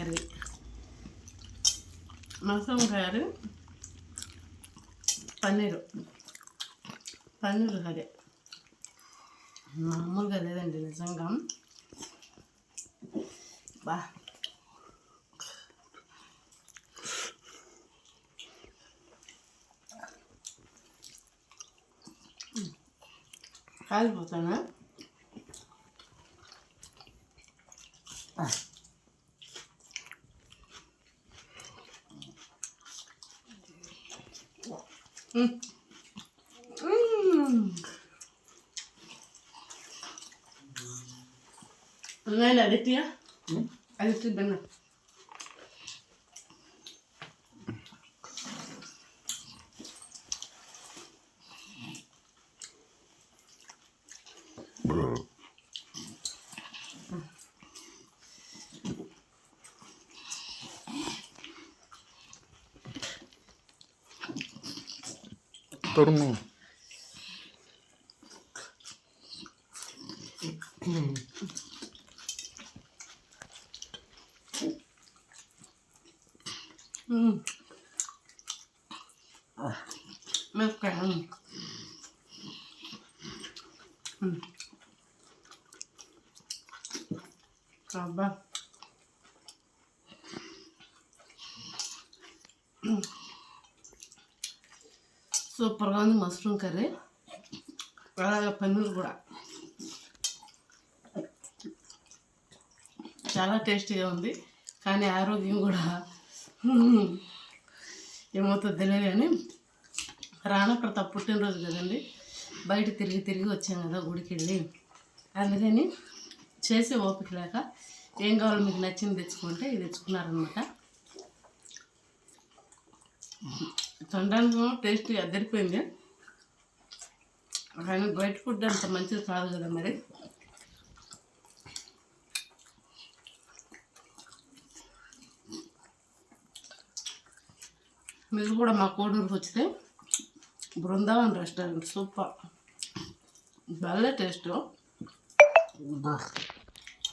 Curry. మసం గారు paneer. Paneer curry. మామూలుగా లేదండి నిజంగా. బా. కాలిపోతానా? நல்லா இல்லை அடுத்தியா அடுத்து தானே turun Hmm. Mas. Hmm. సూపర్గా ఉంది మష్రూమ్ కర్రీ. అలాగే పన్నీర్ కూడా. చాలా టేస్టీగా ఉంది. కానీ ఆరోగ్యం కూడా ఏమవుతుందో తెలియదు కానీ రాణా పుట్టినరోజు కదండి. బయట తిరిగి తిరిగి వచ్చాం కదా గుడికి వెళ్ళి అందుకని చేసే ఓపిక లేక ఏం కావాలో మీకు నచ్చింది తెచ్చుకుంటే ఇది తెచ్చుకున్నారనమాట తినడానికి టేస్ట్ అద్దరిపోయింది కానీ బయట ఫుడ్ అంత మంచిది కాదు కదా మరి. మీరు కూడా మా కోడూరుకి వచ్చితే బృందావన్ రెస్టారెంట్ సూపర్. భలే టేస్ట్.